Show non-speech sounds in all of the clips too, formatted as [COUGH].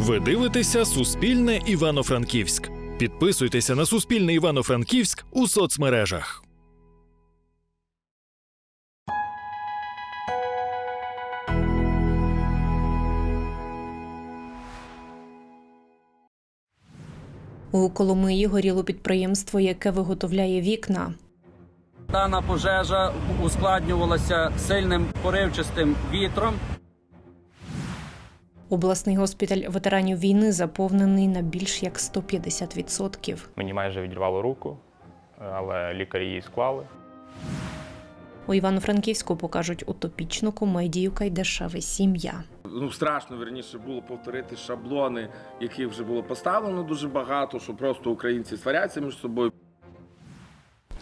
Ви дивитеся Суспільне Івано-Франківськ. Підписуйтеся на Суспільне Івано-Франківськ у соцмережах. У Коломиї горіло підприємство, яке виготовляє вікна. Дана пожежа ускладнювалася сильним поривчастим вітром. Обласний госпіталь ветеранів війни заповнений на більш як 150%. Мені майже відірвало руку, але лікарі її склали. У Івано-Франківську покажуть утопічну комедію Кайдашева сім'я. Ну, страшно верніше було повторити шаблони, яких вже було поставлено дуже багато, що просто українці сваряться між собою.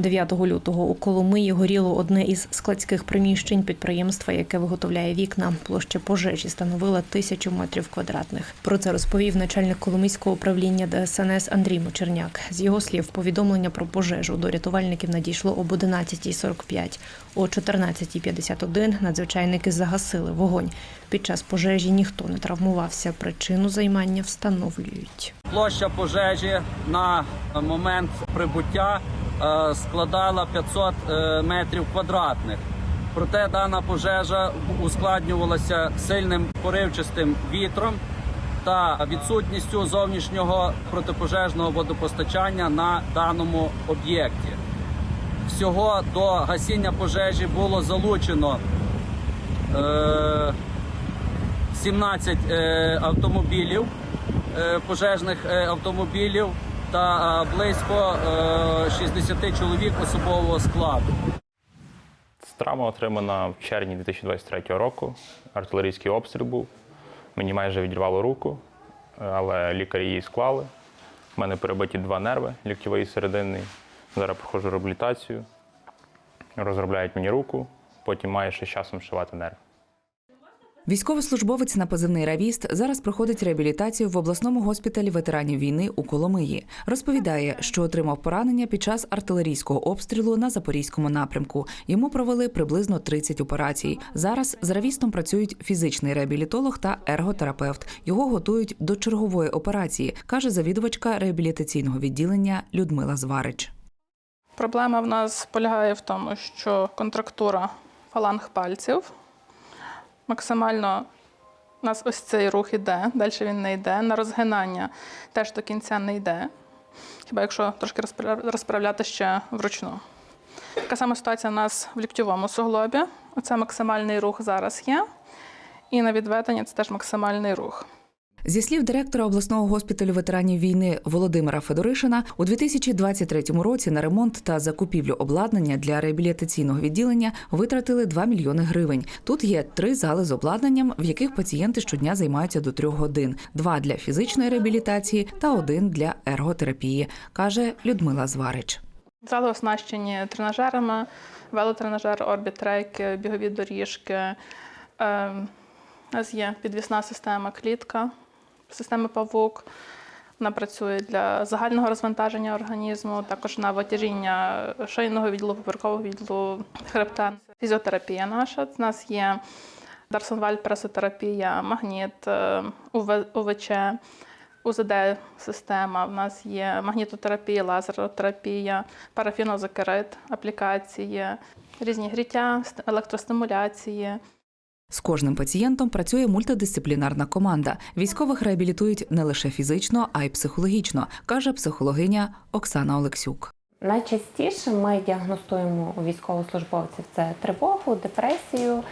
9 лютого у Коломиї горіло одне із складських приміщень підприємства, яке виготовляє вікна. Площа пожежі становила тисячу метрів квадратних. Про це розповів начальник Коломийського управління ДСНС Андрій Мочерняк. З його слів, повідомлення про пожежу до рятувальників надійшло об 11.45. О 14.51 надзвичайники загасили вогонь. Під час пожежі ніхто не травмувався. Причину займання встановлюють. Площа пожежі на момент прибуття складала 500 е, метрів квадратних. Проте дана пожежа ускладнювалася сильним поривчастим вітром та відсутністю зовнішнього протипожежного водопостачання на даному об'єкті. Всього до гасіння пожежі було залучено е, 17 е, автомобілів, е, пожежних е, автомобілів та е, близько е, 60 чоловік особового складу. Травма отримана в червні 2023 року. Артилерійський обстріл був. Мені майже відірвало руку, але лікарі її склали. У мене перебиті два нерви ліктьовий і серединний. Зараз проходжу реабілітацію. Розробляють мені руку, потім маю ще з часом шивати нерв. Військовослужбовець на позивний Равіст зараз проходить реабілітацію в обласному госпіталі ветеранів війни у Коломиї. Розповідає, що отримав поранення під час артилерійського обстрілу на запорізькому напрямку. Йому провели приблизно 30 операцій. Зараз з Равістом працюють фізичний реабілітолог та ерготерапевт. Його готують до чергової операції, каже завідувачка реабілітаційного відділення Людмила Зварич. Проблема в нас полягає в тому, що контрактура фаланг пальців максимально у нас ось цей рух іде, далі він не йде. На розгинання теж до кінця не йде. Хіба якщо трошки розпра- розправляти ще вручну. Така сама ситуація у нас в ліктьовому суглобі. Оце максимальний рух зараз є. І на відведення це теж максимальний рух. Зі слів директора обласного госпіталю ветеранів війни Володимира Федоришина, у 2023 році на ремонт та закупівлю обладнання для реабілітаційного відділення витратили 2 мільйони гривень. Тут є три зали з обладнанням, в яких пацієнти щодня займаються до трьох годин: два для фізичної реабілітації та один для ерготерапії, каже Людмила Зварич. Зали оснащені тренажерами, велотренажер, орбітрейки, бігові доріжки. Е, У нас є підвісна система клітка, система павук. Вона працює для загального розвантаження організму, також на витяжіння шийного відділу, поперекового відділу хребта. Фізіотерапія наша. У нас є Дарсонваль пресотерапія, магніт, е, УВЧ, УЗД-система. У нас є магнітотерапія, лазеротерапія, парафінозокерит, аплікації, різні гріття, електростимуляції. З кожним пацієнтом працює мультидисциплінарна команда. Військових реабілітують не лише фізично, а й психологічно, каже психологиня Оксана Олексюк. Найчастіше ми діагностуємо у військовослужбовців це тривогу, депресію,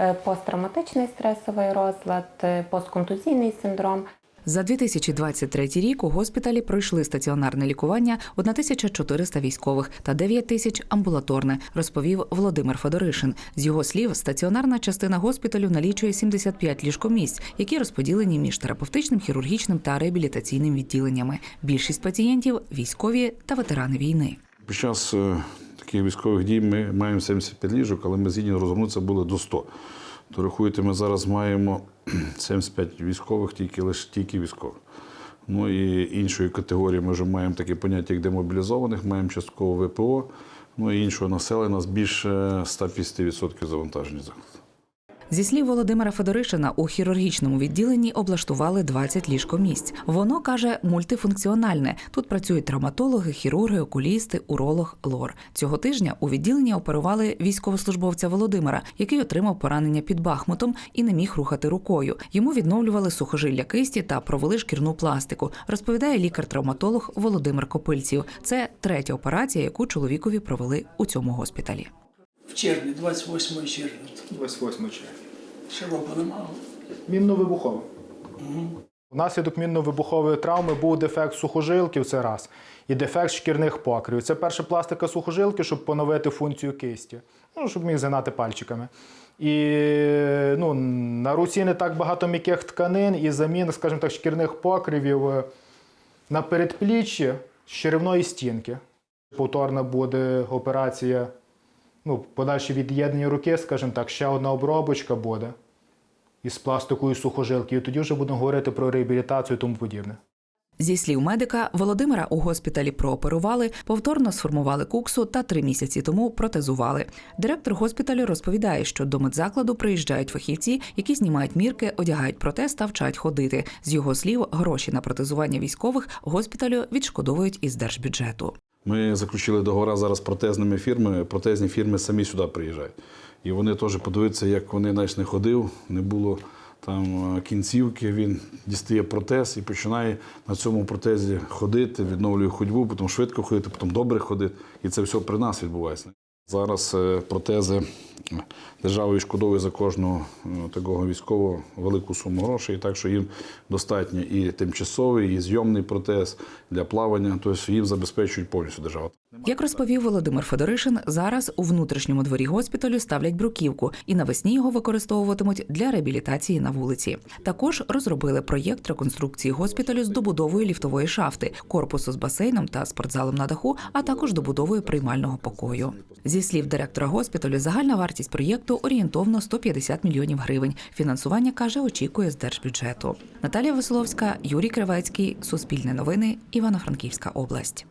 е, посттравматичний стресовий розлад, е, постконтузійний синдром. За 2023 рік у госпіталі пройшли стаціонарне лікування 1400 військових та 9 тисяч амбулаторне, розповів Володимир Федоришин. З його слів, стаціонарна частина госпіталю налічує 75 ліжкомісць, які розподілені між терапевтичним, хірургічним та реабілітаційним відділеннями. Більшість пацієнтів військові та ветерани війни. Під час е, таких військових дій ми маємо 75 ліжок, але ми згідні розгорнутися були до 100. То рахуйте, ми зараз маємо [CLEARS THROAT] 75 військових, тільки лише тільки військових. Ну і іншої категорії ми вже маємо таке поняття, як демобілізованих, маємо частково ВПО, ну і іншого населення, нас більше 150% завантажені закладу. Зі слів Володимира Федоришина, у хірургічному відділенні облаштували 20 ліжкомісць. Воно каже мультифункціональне. Тут працюють травматологи, хірурги, окулісти, уролог, лор. Цього тижня у відділенні оперували військовослужбовця Володимира, який отримав поранення під Бахмутом і не міг рухати рукою. Йому відновлювали сухожилля кисті та провели шкірну пластику. Розповідає лікар-травматолог Володимир Копильців. Це третя операція, яку чоловікові провели у цьому госпіталі. В червні, 28 червня. 28 червня. Ще року немає. Мінно-вибухова. Внаслідок мінно-вибухової травми був дефект сухожилків, це раз, і дефект шкірних покривів. Це перша пластика сухожилки, щоб поновити функцію кисті, ну, щоб міг згинати пальчиками. І ну, на руці не так багато м'яких тканин і замін, скажімо так, шкірних покривів е, на передпліччі з черевної стінки. Повторна буде операція, ну, подальше від'єднання руки, скажімо так, ще одна обробочка буде із пластикою сухожилки. І тоді вже будемо говорити про реабілітацію і тому подібне. Зі слів медика, Володимира у госпіталі прооперували, повторно сформували куксу та три місяці тому протезували. Директор госпіталю розповідає, що до медзакладу приїжджають фахівці, які знімають мірки, одягають протез та вчать ходити. З його слів, гроші на протезування військових госпіталю відшкодовують із держбюджету. Ми заключили договори зараз з протезними фірмами. Протезні фірми самі сюди приїжджають. І вони теж подивиться, як вони навіть не ходив, не було там е, кінцівки. Він дістає протез і починає на цьому протезі ходити, відновлює ходьбу, потім швидко ходити, потім добре ходити. І це все при нас відбувається. Зараз е, протези держава відшкодовує за кожного е, такого військового велику суму грошей, так що їм достатньо і тимчасовий, і зйомний протез для плавання, тобто їм забезпечують повністю держава. Як розповів Володимир Федоришин, зараз у внутрішньому дворі госпіталю ставлять бруківку, і навесні його використовуватимуть для реабілітації на вулиці. Також розробили проєкт реконструкції госпіталю з добудовою ліфтової шафти, корпусу з басейном та спортзалом на даху, а також добудовою приймального покою. Зі слів директора госпіталю, загальна вартість проєкту орієнтовно 150 мільйонів гривень. Фінансування каже, очікує з держбюджету. Наталія Веселовська, Юрій Кривецький, Суспільне новини, Івано-Франківська область.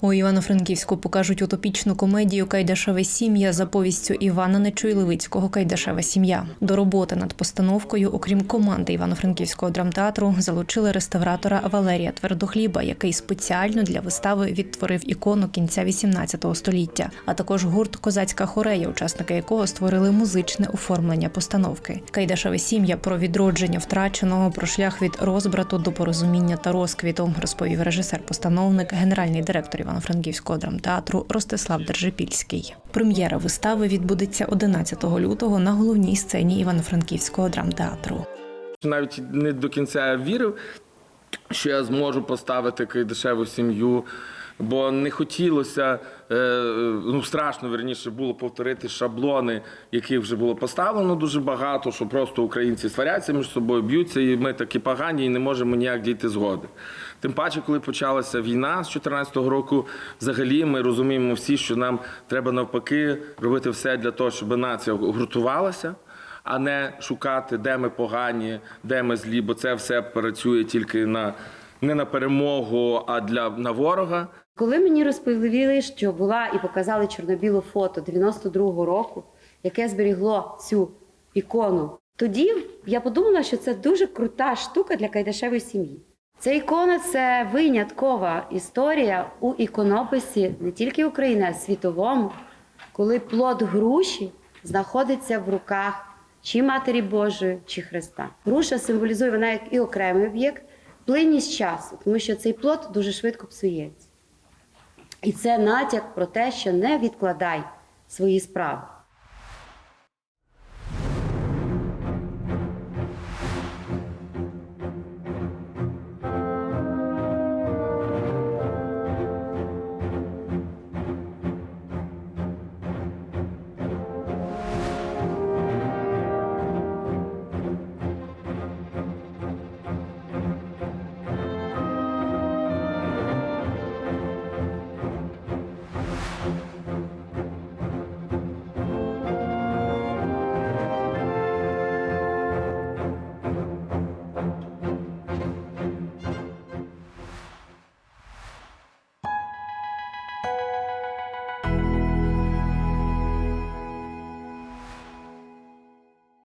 У Івано-Франківську покажуть утопічну комедію Кайдашева сім'я за повістю Івана Нечуй-Левицького Кайдашева сім'я. До роботи над постановкою, окрім команди Івано-Франківського драмтеатру, залучили реставратора Валерія Твердохліба, який спеціально для вистави відтворив ікону кінця XVIII століття, а також гурт Козацька хорея, учасники якого створили музичне оформлення постановки. Кайдашева сім'я про відродження втраченого, про шлях від розбрату до порозуміння та розквіту, розповів режисер-постановник, генеральний директор Івано-Франківського драмтеатру Ростислав Держипільський. Прем'єра вистави відбудеться 11 лютого на головній сцені Івано-Франківського драмтеатру. Навіть не до кінця вірив, що я зможу поставити дешеву сім'ю. Бо не хотілося, е, ну страшно верніше було повторити шаблони, яких вже було поставлено дуже багато, що просто українці сваряться між собою, б'ються, і ми такі погані і не можемо ніяк дійти згоди. Тим паче, коли почалася війна з 2014 року, взагалі ми розуміємо всі, що нам треба навпаки робити все для того, щоб нація гуртувалася, а не шукати, де ми погані, де ми злі, бо це все працює тільки на не на перемогу, а для на ворога. Коли мені розповіли, що була і показали чорно-біле фото 92-го року, яке зберігло цю ікону, тоді я подумала, що це дуже крута штука для кайдашевої сім'ї. Ця ікона це виняткова історія у іконописі не тільки України, а й світовому, коли плод груші знаходиться в руках чи Матері Божої, чи Христа. Груша символізує вона як і окремий об'єкт, плинність часу, тому що цей плод дуже швидко псується. І це натяк про те, що не відкладай свої справи.